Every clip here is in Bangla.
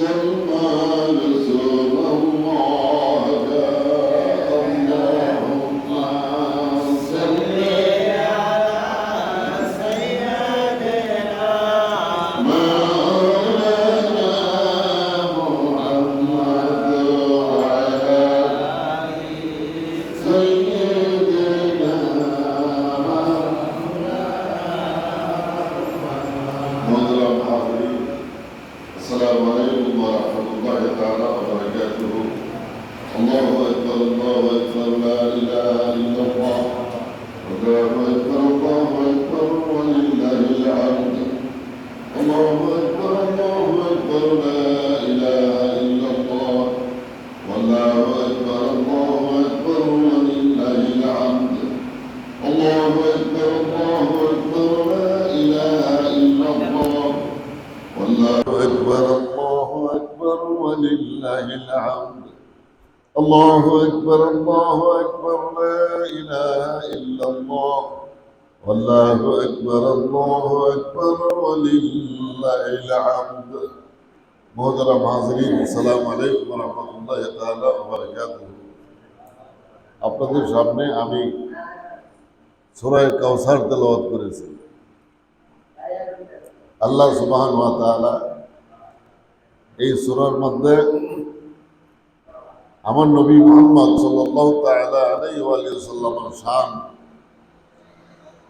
Canım ağrısı Allah. মোহতারাম হাজরিন আসসালামু আলাইকুম রহমতুল্লাহ তালাকাত আপনাদের সামনে আমি সুরায় কাউসার তেলাওয়াত করেছি। আল্লাহ সুবাহান ওয়া তালা এই সুরার মধ্যে আমার নবী মোহাম্মদ সাল্লাহ তালা আলাই আলিয়াল্লামের শান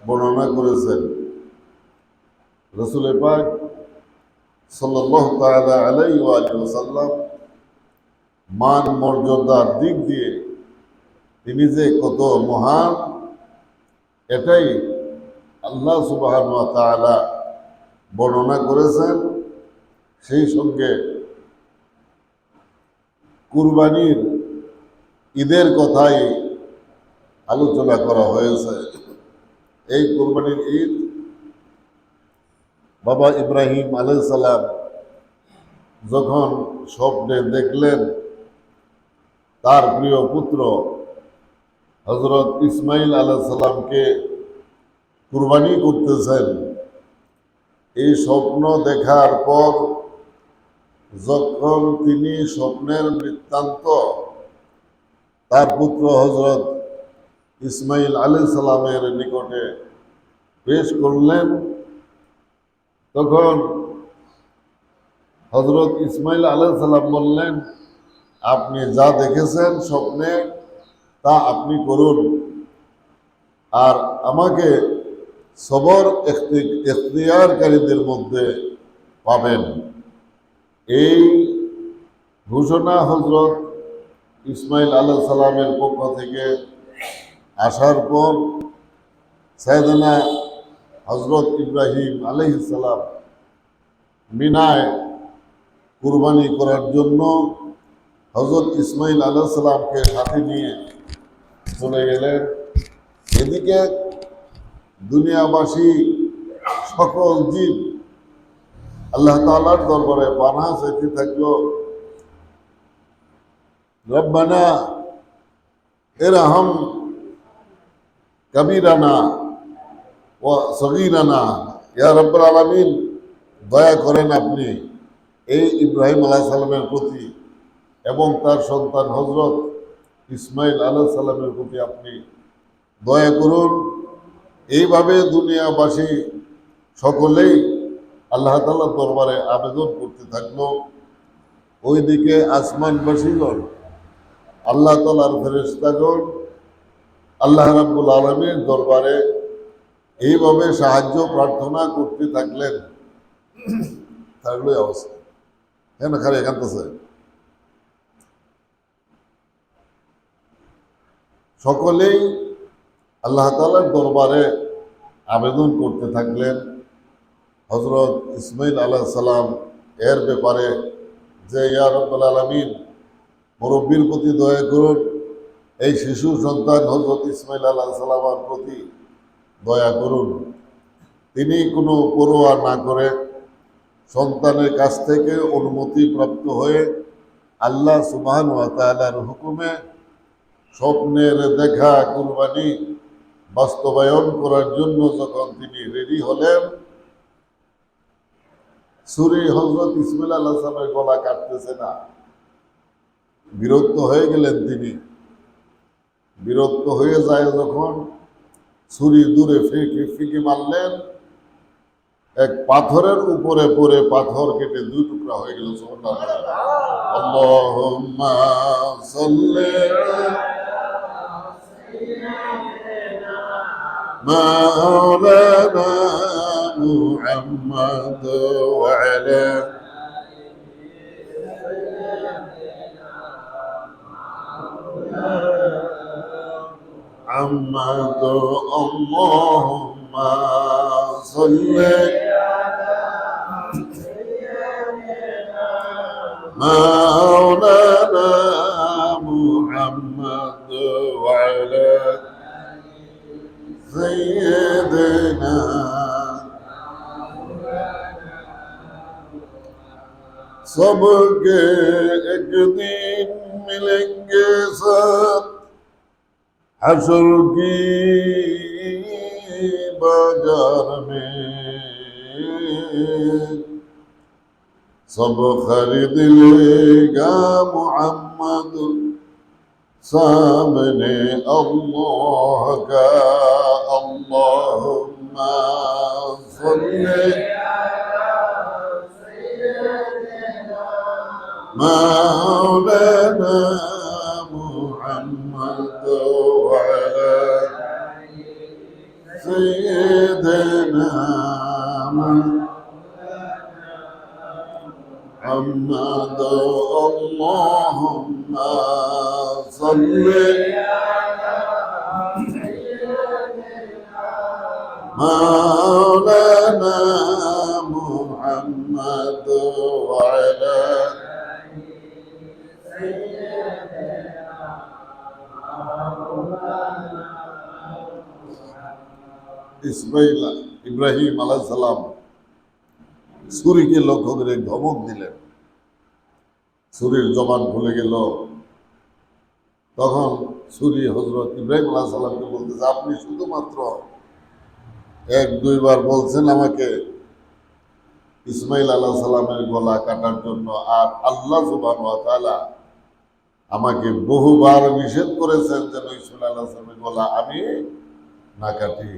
বর্ণনা করেছেন। রসুলের পাক মান মর্যাদার দিক দিয়ে তিনি যে কত মহান, এটাই আল্লাহ সুবহান ওয়া তাআলা বর্ণনা করেছেন। সেই সঙ্গে কুরবানির ঈদের কথাই আলোচনা করা হয়েছে। এই কুরবানির ঈদ বাবা ইব্রাহিম আলাইসালাম যখন স্বপ্নে দেখলেন, তার প্রিয় পুত্র হজরত ইসমাইল আলাইসাল্লামকে কুরবানি করতেছেন। এই স্বপ্ন দেখার পর যখন তিনি স্বপ্নের বৃত্তান্ত, তার পুত্র হজরত ইসমাইল আলী সালামের নিকটে পেশ করলেন তখন হজরত ইসমাইল আলী সালাম বললেন, আপনি যা দেখেছেন স্বপ্নে, তা আপনি করুন। আর আমাকে সবর এখতিয়ারকারীদের মধ্যে পাবেন। এই ঘোষণা হজরত ইসমাইল আল্লাহ সালামের পক্ষ থেকে আসার পর সাইদানা হজরত ইব্রাহিম আলহিসাল্লাম মিনায় কুরবানি করার জন্য হজরত ইসমাইল আল্লাহ সালামকে সাথে নিয়ে চলে গেলেন। এদিকে দুনিয়াবাসী সকল জীব আল্লাহ তালার দরবারে পানা চাইতে থাকল। রব্বানা এরহম কবিরানা ও সগিরানা, ইয়া রব্বুল আলমিন, দয়া করেন আপনি এই ইব্রাহিম আলাহ প্রতি এবং তার সন্তান হজরত ইসমাইল আলাহ সালামের প্রতি আপনি দয়া করুন। এইভাবে দুনিয়াবাসী সকলেই আল্লাহ তাল্লাহ দরবারে আবেদন করতে থাকল। ওইদিকে আসমানবাসীগণ, আল্লাহ তালার ফেরেস্তাগণ আল্লাহ রাব্বুল আলমীর দরবারে এইভাবে সাহায্য, প্রার্থনা করতে থাকলেন অবস্থা। এখানতেছে সকলেই আল্লাহ তালার দরবারে আবেদন করতে থাকলেন। হজরত ইসমাইল আলাহ সালাম এর ব্যাপারে যে, ইয়া রব্বুল আলমিন, মুরব্বীর প্রতি দয়া করুন। এই শিশু সন্তান হজরত ইসমাইল আল্লাহ সালামার প্রতি দয়া করুন। তিনি কোনো পরোয়া না করে সন্তানের কাছ থেকে অনুমতি প্রাপ্ত হয়ে আল্লাহ সুবহান ওয়া তাআলার হুকুমে স্বপ্নের দেখা কুরবানি বাস্তবায়ন করার জন্য যখন তিনি রেডি হলেন সুরি হজরত ইসমাইল আল্লাহ সাহেবের গলা কাটতেছে না। বিরক্ত হয়ে গেলেন তিনি। বিরক্ত হয়ে যায় যখন ছুরি দূরে ফিকে ফিকে মারলেন এক পাথরের উপরে পড়ে পাথর কেটে দুই টুকরা হয়ে গেল আল্লাহুম্মা সাল্লি مولانا محمد وعلى محمد اللهم صل مولانا محمد وعلى سيدنا سبق اقدم ملنگ سب साथ हशर की बाजार में सब खरीद लेगा मोहम्मद सामने अल्लाह का ইসমাইল ইব্রাহিম আলাহ সালাম সুরিকে লক্ষ্য করে ধমক দিলেন। সুরির জবান ভুলে গেল। তখন সুরি হজরত ইব্রাহিম আলাহ সালামকে বলতেছে, আপনি শুধুমাত্র এক দুইবার বলছেন আমাকে ইসমাইল আলাহ সালামের গলা কাটার জন্য, আর আল্লাহ তাআলা আমাকে বহুবার নিষেধ করেছেন যেন ইসমাইল আলাহ সালামের গলা আমি না কাটি।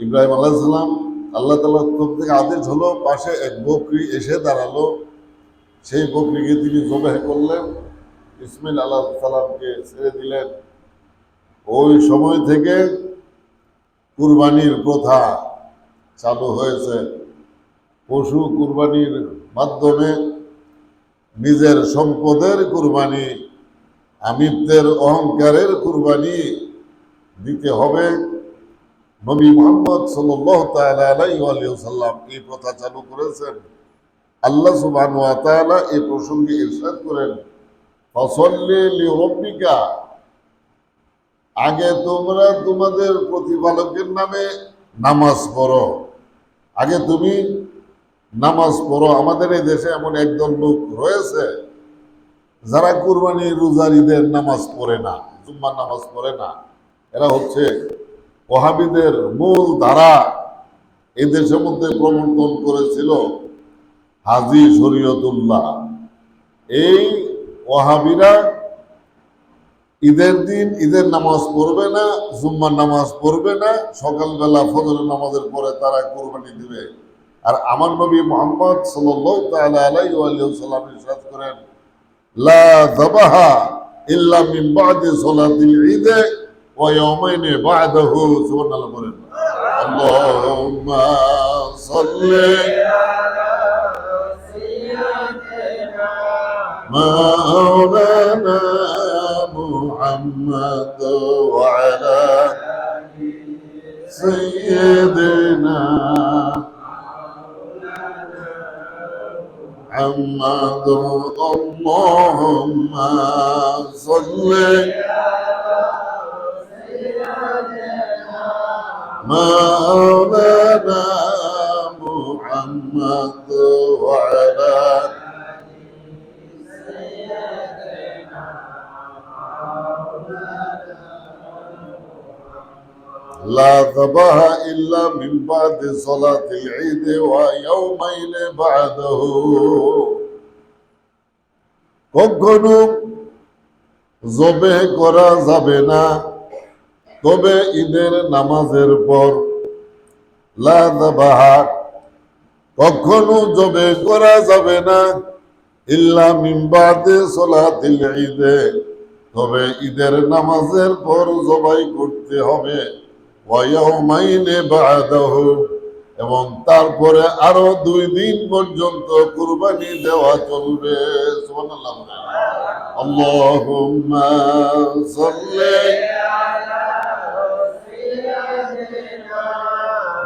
ইব্রাহিম আল্লাহ সালাম আল্লাহ তালার থেকে আদেশ হলো, পাশে এক বকরি এসে দাঁড়াল। সেই বকরিকে তিনি জবাহ করলেন ইসমাইল আল্লাহ সালামকে ছেড়ে দিলেন। ওই সময় থেকে কুরবানির প্রথা চালু হয়েছে। পশু কুরবানির মাধ্যমে নিজের সম্পদের কুরবানি, আমিত্বের অহংকারের কুরবানি দিতে হবে। নবী মোহাম্মদ সাল্লাম এই প্রথা চালু করেছেন। আল্লাহ সুবাহ এই প্রসঙ্গে ইরশাদ করেন, ফসল্লি লিরব্বিকা আগে তোমরা তোমাদের প্রতিপালকের নামে নামাজ পড়ো। আগে তুমি নামাজ পড়ো। আমাদের এই দেশে এমন একজন লোক রয়েছে যারা কুরবানি রোজার ঈদের নামাজ পড়ে না, জুম্মার নামাজ পড়ে না। এরা হচ্ছে ওহাবিদের মূল ধারা এই দেশের মধ্যে প্রবর্তন করেছিল হাজি শরীয়তুল্লাহ। এই ওহাবিরা ঈদের দিন ঈদের নামাজ পড়বে না, জুম্মার নামাজ পড়বে না, সকালবেলা ফজরের নামাজের পরে তারা কোরবানি দিবে। আর আমার নবী মোহাম্মদ সাল্লাম ইরশাদ করেন, লা ইল্লা ঈদে। ويومين بعده سبحان الله بولين اللهم صل مولانا محمد وعلى سيدنا محمد. اللهم صل مولانا محمد وعلى لا ذبح إلا من بعد صلاة العيد ويومين بعده কখনো জবে করা যাবে না তবে ঈদের নামাজের পর লা দাবাহা, কখনো জবে করা যাবে না, ইল্লা মিম্বাদে সলাতিল ঈদে। তবে ঈদের নামাজের পর জবাই করতে হবে। ওয়ায়াউমাইনে বাদাহু, এবং তারপরে আরও দুই দিন পর্যন্ত কুরবানি দেওয়া চলবে। সুবহানাল্লাহ। আল্লাহুম্মা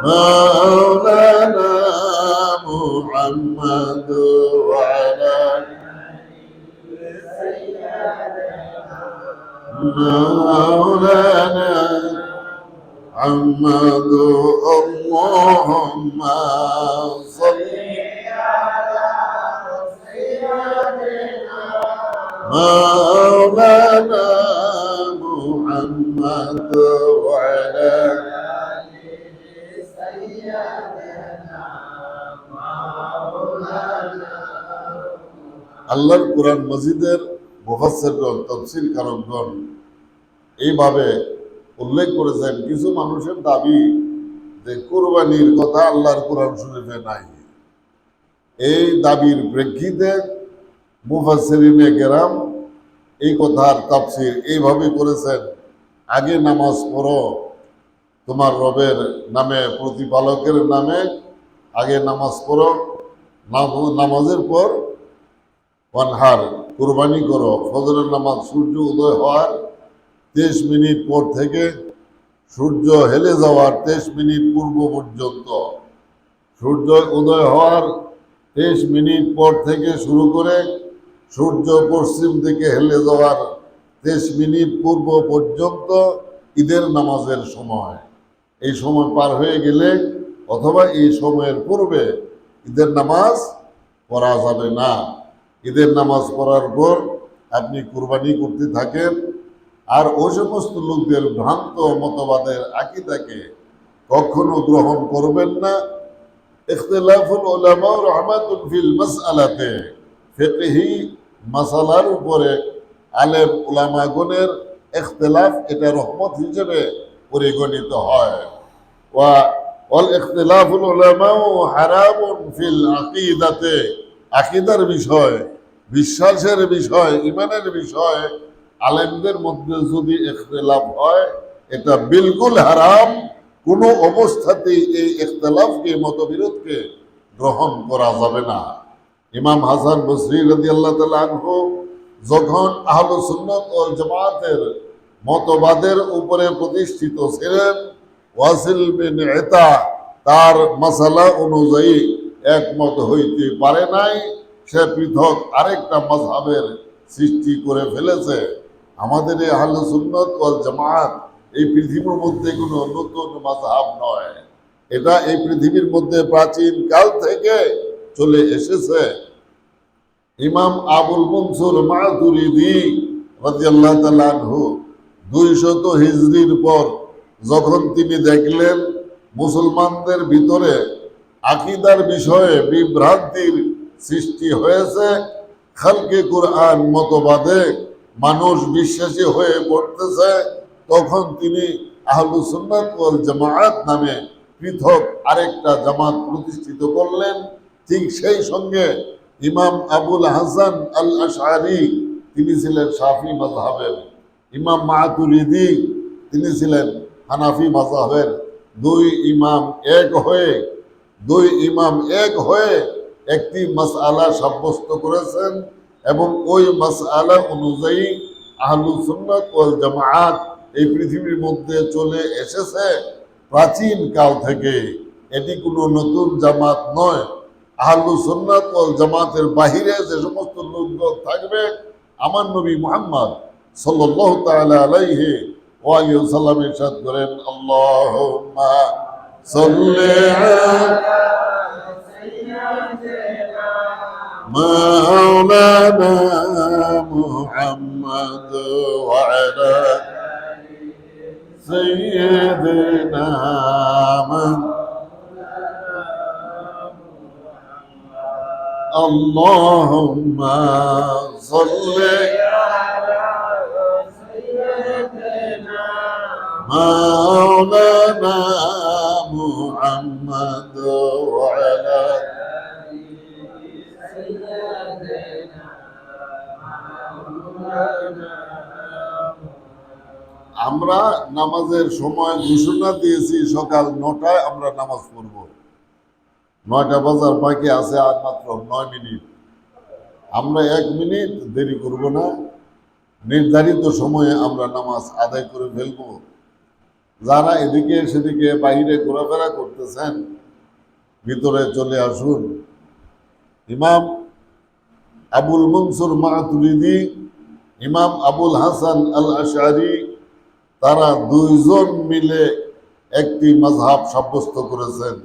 مولانا محمد وعلى مولانا محمد اللهم صل مولانا محمد وعلى আল্লাহর কোরআন মজিদের মুফাসসিরগণ তফসির কারকগণ এইভাবে উল্লেখ করেছেন কিছু মানুষের দাবি যে কোরবানির কথা আল্লাহর কোরআন শরীফে নাই। এই দাবির প্রেক্ষিতে মুফাসসিরিনে কেরাম এই কথার তাফসির এইভাবে করেছেন, আগে নামাজ পড়ো তোমার রবের নামে, প্রতিপালকের নামে আগে নামাজ পড়ো নাম- নামাজের পর ওয়ানহার কুরবানি করো। ফজরের নামাজ সূর্য উদয় হওয়ার তেইশ মিনিট পর থেকে সূর্য হেলে যাওয়ার তেইশ মিনিট পূর্ব পর্যন্ত। সূর্য উদয় হওয়ার তেইশ মিনিট পর থেকে শুরু করে সূর্য পশ্চিম দিকে হেলে যাওয়ার তেইশ মিনিট পূর্ব পর্যন্ত ঈদের নামাজের সময়। এই সময় পার হয়ে গেলে অথবা এই সময়ের পূর্বে ঈদের নামাজ পড়া যাবে না। ঈদের নামাজ পড়ার পর আপনি কুরবানি করতে থাকেন আর ওই সমস্ত লোকদের ভ্রান্ত মতবাদের আকিদাকে কখনো গ্রহণ করবেন না। উপরে আলেম উলামাগণের ইখতিলাফ এটা রহমত হিসেবে পরিগণিত হয়। ওয়া হারামুন ফিল বিষয়, বিশ্বাসের বিষয়, ইমানের বিষয়, আলেমদের মধ্যে যদি ইখতিলাফ হয়, এটা বিলকুল হারাম। কোনো অবস্থাতেই এই ইখতিলাফকে, মতবিরোধকে গ্রহণ করা যাবে না। ইমাম হাসান বসরি তাআলা আনহু যখন আহলে সুন্নাত ওয়াল জামাতের মতবাদের উপরে প্রতিষ্ঠিত ছিলেন ওয়াসিল বিন ইতা। তার মাসালা অনুযায়ী একমত হইতে পারে নাই। সে পৃথক আরেকটা মাযহাবের সৃষ্টি করে ফেলেছে। আমাদের এই আহলে সুন্নাত জামাত এই পৃথিবীর মধ্যে কোনো নতুন মাযহাব নয়। এটা এই পৃথিবীর মধ্যে প্রাচীন কাল থেকে চলে এসেছে। ইমাম আবুল মনসুর মাতুরিদি রাদিয়াল্লাহু তাআলা আনহু দুইশত হিজরির পর যখন তিনি দেখলেন মুসলমানদের ভিতরে আকিদার বিষয়ে বিভ্রান্তির সৃষ্টি হয়েছে, খালকে কোরআন মতবাদে মানুষ বিশ্বাসী হয়ে পড়তেছে, তখন তিনি আহলু সুন্নাত ওয়াল জামাআত নামে পৃথক আরেকটা জামাত প্রতিষ্ঠিত করলেন। ঠিক সেই সঙ্গে ইমাম আবুল হাসান আল আশআরি তিনি ছিলেন শাফি মাজহাবের ইমাম মাতুরিদি, তিনি ছিলেন হানাফি মাজহাবের দুই ইমাম এক হয়ে, দুই ইমাম এক হয়ে একটি মাসআলা সাব্যস্ত করেছেন এবং ওই মাসআলা অনুযায়ী আহলু সুন্নাত ওয়াল জামাআত এই পৃথিবীর মধ্যে চলে এসেছে প্রাচীন কাল থেকে। এটি কোনো নতুন জামাত নয়। আহলু সুন্নাত ওয়াল জামাতের বাহিরে যে সমস্ত লোকজন থাকবে, আমার নবী মুহাম্মদ সাল্লাল্লাহু তাআলা আলাইহি ওয়া আলিহি ওয়াসাল্লাম ইরশাদ করেন আল্লাহুম্মা সাল্লি আলা مولانا محمد وعلى سيدنا من اللهم صل مولانا محمد وعلى আমরা নামাজের সময় ঘোষণা দিয়েছি সকাল নটায় আমরা নামাজ পড়ব নয়টা বাজার বাকি আছে আর মাত্র নয় মিনিট আমরা এক মিনিট দেরি করব না নির্ধারিত সময়ে আমরা নামাজ আদায় করে ফেলব যারা এদিকে সেদিকে বাইরে ঘোরাফেরা করতেছেন, ভিতরে চলে আসুন। ইমাম আবুল মনসুর মাহাতুরিদি ইমাম আবুল হাসান আল আশারি তারা দুইজন মিলে একটি মাঝহাব সাব্যস্ত করেছেন।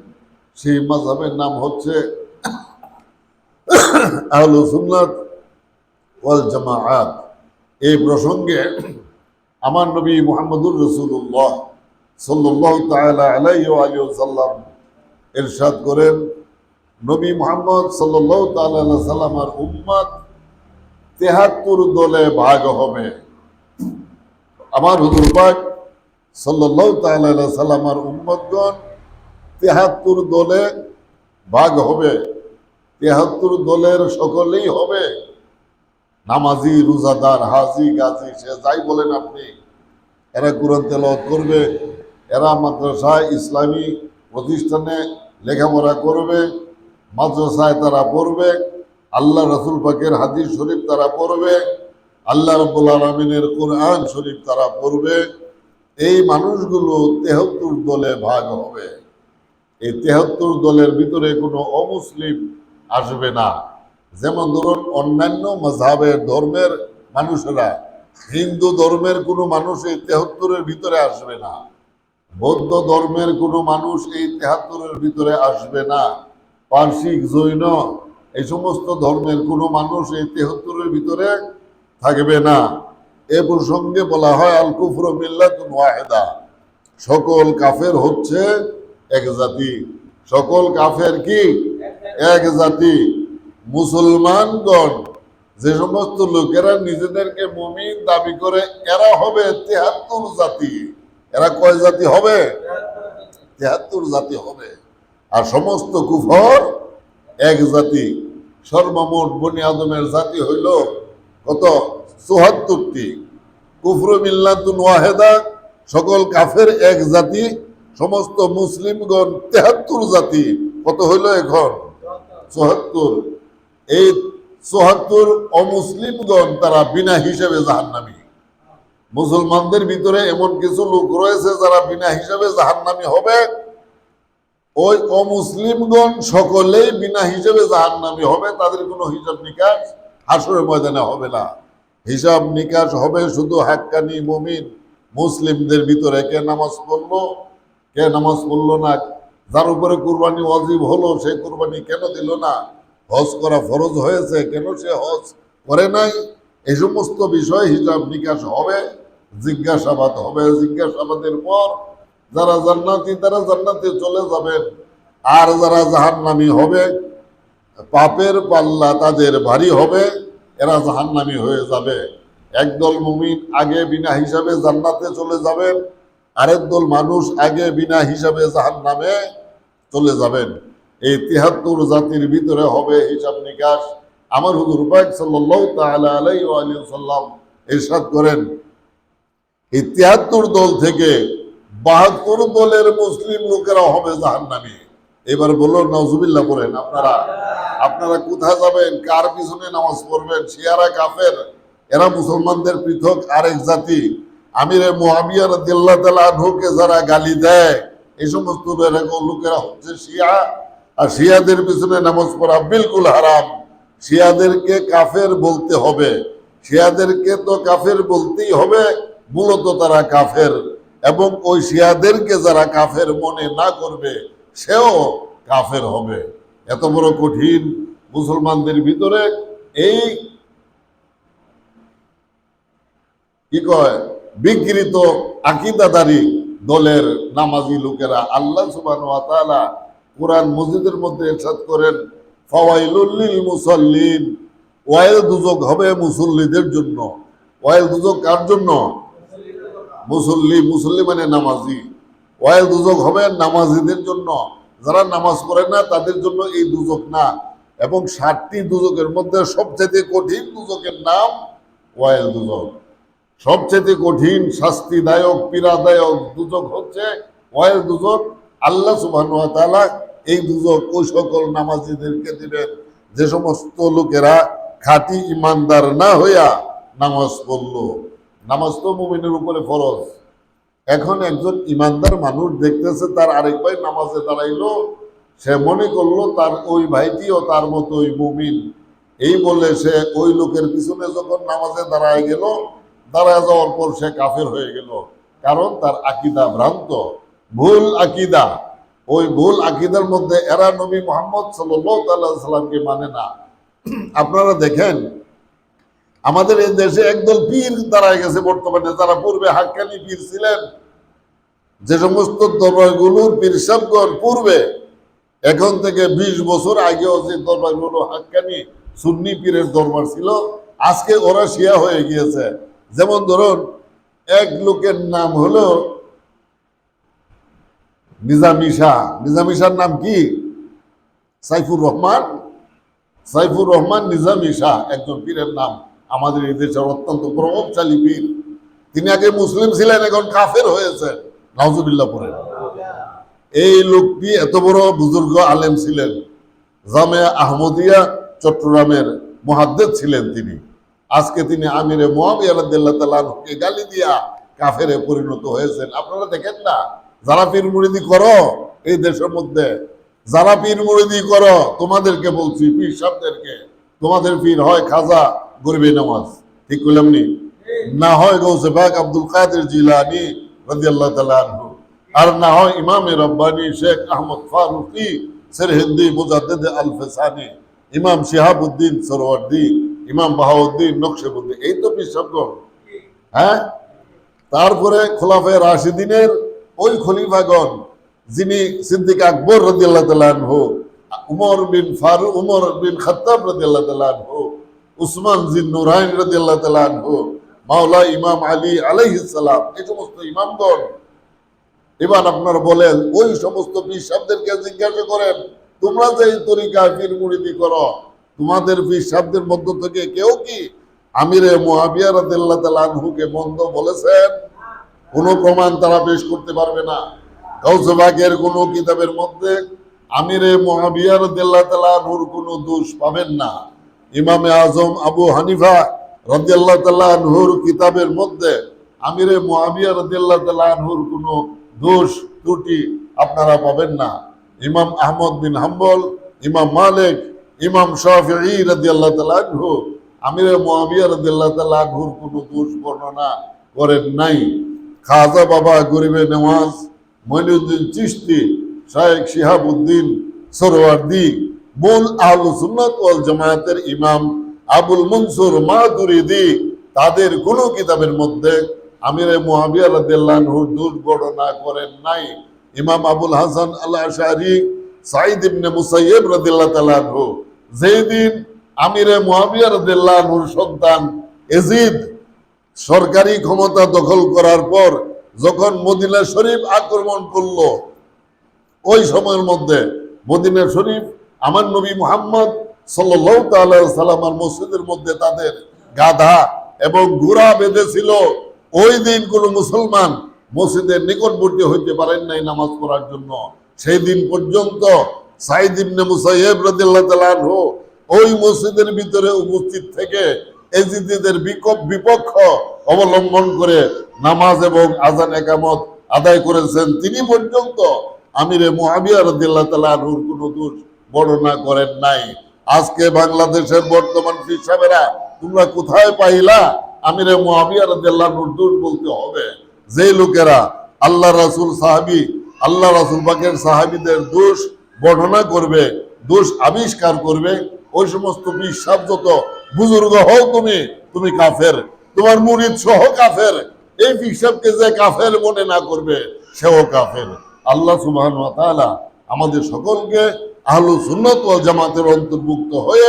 সেই মাঝহাবের নাম হচ্ছে আহলু সুন্নাত ওয়াল জামাআত। এই প্রসঙ্গে আমার নবী মুহাম্মদুর রসুল্লাহ সাল্লাহ তাআলা আলাইহি ওয়া আলিহি ওয়াসাল্লাম ইরশাদ করেন, নবী মুহাম্মদ সাল্লাহ তাআলা আলাইহি সাল্লামার উম্মত তেহাত্তর দলে ভাগ হবে। আমার হুজুর পাক সাল্লাহ তাআলা আলাইহি সাল্লামার উম্মতগণ তেহাত্তর দলে ভাগ হবে। তেহাত্তর দলের সকলেই হবে। নামাজি, রোজাদার, হাজি, গাজী, সে যাই বলেন আপনি, এরা কোরআন করবে। এরা মাদ্রাসায় ইসলামী প্রতিষ্ঠানে লেখাপড়া করবে, মাদ্রাসায় তারা পড়বে, আল্লাহ রসুল পাকের হাদিস শরীফ তারা পড়বে, আল্লাহ রব্বুল আলমিনের কোরআন শরীফ তারা পড়বে। এই মানুষগুলো তেহত্তর দলে ভাগ হবে। এই তেহত্তর দলের ভিতরে কোনো অমুসলিম আসবে না। যেমন ধরুন, অন্যান্য মজাবের ধর্মের মানুষেরা, হিন্দু ধর্মের কোনো মানুষ এই তেহত্তরের ভিতরে আসবে না। বৌদ্ধ ধর্মের কোনো মানুষ এই তেহাত্তরের ভিতরে আসবে না। পার্সিক জৈন, এই সমস্ত ধর্মের কোনো মানুষ এই তেহাত্তরের ভিতরে থাকবে না। এ প্রসঙ্গে বলা হয় আল কুফর মিল্লাতুন ওয়াহেদা। সকল কাফের হচ্ছে এক জাতি। সকল কাফের কি? এক জাতি। মুসলমানগণ, যে সমস্ত লোকেরা নিজেদেরকে মুমিন দাবি করে, এরা হবে তেহাত্তর জাতি। এরা কয় জাতি হবে? তেহাত্তর জাতি হবে। আর সমস্ত কুফর এক জাতি। সর্বমোট বনি আদমের জাতি হইল কত? চুহাত্তরটি কুফর মিল্লাতুন ওয়াহেদা, সকল কাফের এক জাতি, সমস্ত মুসলিমগণ তেহাত্তর জাতি। কত হইল এখন? চুহাত্তর এই চুহাত্তর অমুসলিমগণ তারা বিনা হিসেবে জাহান্নামী। মুসলমানদের ভিতরে এমন কিছু লোক রয়েছে যারা বিনা হিসাবে জাহান্নামী হবে। ওই অমুসলিমগণ সকলেই বিনা হিসেবে জাহান্নামী হবে। তাদের কোনো হিসাব নিকাশ হাসরের ময়দানে হবে না। হিসাব নিকাশ হবে শুধু হাক্কানি মুমিন মুসলিমদের ভিতরে। কে নামাজ পড়ল? কে নামাজ পড়ল না? যার উপরে কুরবানি অজীব হলো, সে কুরবানি কেন দিল না? হজ করা ফরজ হয়েছে? কেন সে হজ করে নাই? এই সমস্ত বিষয় হিসাব নিকাশ হবে। জিজ্ঞাসাবাদ হবে। জিজ্ঞাসাবাদের পর যারা জান্নাতি, তারা জান্নাতে চলে যাবেন আর যারা জাহান্নামী হবে, পাপের পাল্লা তাদের ভারী হবে, এরা জাহান্নামী হয়ে যাবে। একদল মুমিন আগে বিনা হিসাবে জান্নাতে চলে যাবেন আরেক দল মানুষ আগে বিনা হিসাবে জাহান্নামে চলে যাবেন। এই তিহাত্তর জাতির ভিতরে হবে হিসাব নিকাশ। আমার হুজুর পাক আলাইহি ওয়া আলিহি সাল্লাম ইরশাদ করেন এই তিয়াত্তর দল থেকে বাহাত্তর দলের মুসলিম লোকেরা হবে জাহান্নামী। এবার বলল নজুবিল্লাহ বলেন আপনারা? আপনারা কোথায় যাবেন? কার পিছনে নামাজ পড়বেন? শিয়ারা, কাফের? এরা মুসলমানদের পৃথক আরেক জাতি। আমিরে মোহাবিয়া দিল্লা তালা আনহুকে যারা গালি দেয় এই সমস্ত লোকেরা হচ্ছে শিয়া। আর শিয়াদের পিছনে নামাজ পড়া বিলকুল হারাম। শিয়াদেরকে কাফের বলতে হবে। শিয়াদেরকে তো কাফের বলতেই হবে। মূলত তারা কাফের এবং ওই শিয়াদেরকে যারা কাফের মনে না করবে, সেও কাফের হবে। এত বড় কঠিন মুসলমানদের ভিতরে এই কি কয়? বিকৃত আকিদাদারি দলের নামাজি লোকেরা আল্লাহ তাআলা কোরআন মসজিদের মধ্যে ইরশাদ করেন, ফাওয়াইলুল লিল মুসাল্লিন। ওয়াইল দুজক হবে মুসল্লিদের জন্য। ওয়াইল দুজক কার জন্য? মুসল্লি মুসল্লি মানে নামাজি। ওয়াইল দুজক হবে নামাজিদের জন্য। যারা নামাজ পড়ে না, তাদের জন্য এই দুজক না। এবং ষাটটি দুজকের মধ্যে সবচেয়ে কঠিন দুজকের নাম ওয়াইল দুজক। সবচেয়ে কঠিন, শাস্তিদায়ক, পীড়াদায়ক দুজক হচ্ছে ওয়াইল দুজক। আল্লাহ তাআলা এই দুজক ওই সকল নামাজিদেরকে দিবেন। যে সমস্ত লোকেরা খাঁটি ইমানদার না হইয়া নামাজ পড়ল। নামাজ তো মুমিনের উপরে ফরজ। এখন একজন ইমানদার মানুষ দেখতেছে তার আরেক ভাই নামাজে দাঁড়াইলো, সে মনে করল তার ওই ভাইটিও তার মতো ওই মুমিন। এই বলে সে ওই লোকের পিছনে যখন নামাজে দাঁড়ায় গেল, দাঁড়ায় যাওয়ার পর সে কাফের হয়ে গেল। কারণ তার আকিদা ভ্রান্ত, ভুল আকিদা। ওই ভুল আকিদার মধ্যে এরা নবী মোহাম্মদ সাল্লাহ সাল্লামকে মানে না। আপনারা দেখেন আমাদের এই দেশে একদল পীর দাঁড়ায় গেছে বর্তমানে, যারা পূর্বে হাক্কানি পীর ছিলেন। যে সমস্ত দরবারগুলোর পীর পূর্বে, এখন থেকে ২০ বছর আগেও যে দরবারগুলো হাক্কানি সুন্নি পীরের দরবার ছিল, আজকে ওরা শিয়া হয়ে গিয়েছে। যেমন ধরুন, এক লোকের নাম হলো নিজামি শাহ। নিজামি শাহর নাম কি? সাইফুর রহমান। সাইফুর রহমান নিজামি শাহ, একজন পীরের নাম। আমাদের এই দেশের অত্যন্ত প্রভাবশালী পীর তিনি আগে মুসলিম ছিলেন, এখন কাফের হয়েছেন। নওজুবিল্লাহ পরে এই লোকটি এত বড় বুজুর্গ আলেম ছিলেন। জামে আহমদিয়া, চট্টগ্রামের মহাদ্দেদ ছিলেন তিনি। আজকে তিনি আমিরে তাআলা গালি দিয়া কাফেরে পরিণত হয়েছেন। আপনারা দেখেন না? যারা পীর মুরিদি করো, এই দেশের মধ্যে যারা পীর মুরিদি করো, তোমাদেরকে বলছি, পীর সাহেবদেরকে। তোমাদের পীর হয় খাজা। গরিবে নামাজ। ঠিক করলাম নি? না হয় গৌসে বাগ আব্দুল কাদের জিলানি তাআলা আনহু। আর না হয় ইমামে রব্বানি শেখ আহমদ ফারুকি সিরহিন্দি মুজাদ্দিদ আল ফেসানি ইমাম শিহাবুদ্দিন সরওয়ার্দি, ইমাম বাহাউদ্দিন নকশেবুদ্দিন এই তো বিশ্বগণ হ্যাঁ? তারপরে খোলাফে রাশিদিনের ওই খলিফাগণ, যিনি সিদ্দিক আকবর রাদিয়াল্লাহু তাআলা আনহু, উমর বিন ফারুক উমর বিন খাত্তাব রাদিয়াল্লাহু তাআলা আনহু উসমান জিন নুরাইন তাআলা আনহু, মাওলা ইমাম আলী এই সমস্ত ইমামগণ। এবার বলেন, ওই সমস্ত জিজ্ঞাসা করেন, তোমরা যে এই তরিকায় পীর মুরিদি করো, তোমাদের মধ্য থেকে কেউ কি আমিরে আনহুকে মন্দ বলেছেন? কোনো প্রমাণ তারা পেশ করতে পারবে না। গৌসবাগের কোনো কিতাবের মধ্যে আমিরে মুয়াবিয়া রাদিয়াল্লাহু তাআলা আনহুর কোনো দোষ পাবেন না। ইমামে আজম আবু হানিফা রাদিয়াল্লাহু আনহুর কিতাবের মধ্যে আমিরে মুয়াবিয়া রাদিয়াল্লাহু তাআলা আনহুর কোনো দোষ, ত্রুটি আপনারা পাবেন না। ইমাম আহমদ বিন হাম্বল, ইমাম মালিক, ইমাম শাফিঈ রাদিয়াল্লাহু তাআলা আনহু আমিরে মুয়াবিয়া রাদিয়াল্লাহু তাআলা আনহুর কোনো দোষ, বর্ণনা করেন নাই। খাজা বাবা গরিবে নেওয়াজ মঈনুদ্দিন চিশতি, শায়েখ শিহাবুদ্দিন, সরওয়ার্দি মূল আহলু সুন্নাত ওয়াল জামায়াতের ইমাম আবুল মনসুর মাতুরিদি তাদের কোন কিতাবের মধ্যে আমিরে আনহুর দোষ করেন নাই। ইমাম আবুল হাসান আল আশারি সাইদ ইবনে মুসাইয়্যিব রাদিয়াল্লাহু তাআলা আনহু। যেই দিন আমিরে মুয়াবিয়া রাদিয়াল্লাহু আনহুর সন্তান এজিদ সরকারি ক্ষমতা দখল করার পর যখন মদিনা শরীফ আক্রমণ করল, ওই সময়ের মধ্যে মদিনা শরীফ আমার নবী মুহাম্মদ তাআলা সাল্লামার মসজিদের মধ্যে তাদের গাধা এবং ঘোড়া বেঁধেছিল। ওই দিন কোনো মুসলমান মসজিদের নিকটবর্তী হইতে পারেন নাই নামাজ পড়ার জন্য। সেই দিন পর্যন্ত সাইদ ইবনে মুসাইয়্যিব রাদিয়াল্লাহু তাআলা আনহু ওই মসজিদের ভিতরে উপস্থিত থেকে এজিদিদের বিকপ, বিপক্ষ অবলম্বন করে নামাজ এবং আজান একামত আদায় করেছেন। তিনি পর্যন্ত আমিরে মুআবিয়া রাদিয়াল্লাহু তাআলা আনহুর কোনো দোষ বর্ণনা করেন নাই। আজকে বাংলাদেশের বর্তমান পীর তোমরা কোথায় পাইলা? রাদিয়াল্লাহু আনহুর দোষ বলতে হবে, যে লোকেরা আল্লাহ রাসূল সাহাবী, আল্লাহ রাসূল পাকের সাহাবীদের দোষ বর্ণনা করবে, দোষ আবিষ্কার করবে, ওই সমস্ত বিশ্বাস যত বুজুর্গ হও তুমি তুমি কাফের। তোমার মুরিদ সহ কাফের। এই হিসাবকে যে কাফের মনে না করবে, সেও কাফের। আল্লাহ তাআলা আমাদের সকলকে আহলু সুন্নত ওয়াল জামাতের অন্তর্ভুক্ত হয়ে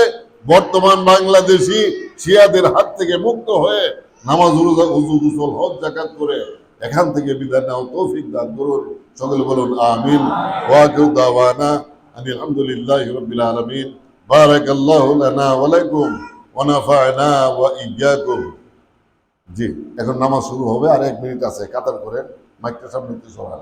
বর্তমান বাংলাদেশি শিয়াদের হাত থেকে মুক্ত হয়ে নামাজ, রোজা, উজু, গুসল, হজ জাকাত করে এখান থেকে বিদায় নাও তৌফিক দান করুন। সকলে বলুন, আমিন। ওয়াকিউ দাওয়ানা আনিল হামদুলিল্লাহি রাব্বিল আলামিন। লানা ওয়া লাকুম ওয়া নাফা'না ওয়া জি, এখন নামাজ শুরু হবে। আর এক মিনিট আছে, কাতার করে মাইকটা সামনে সরান।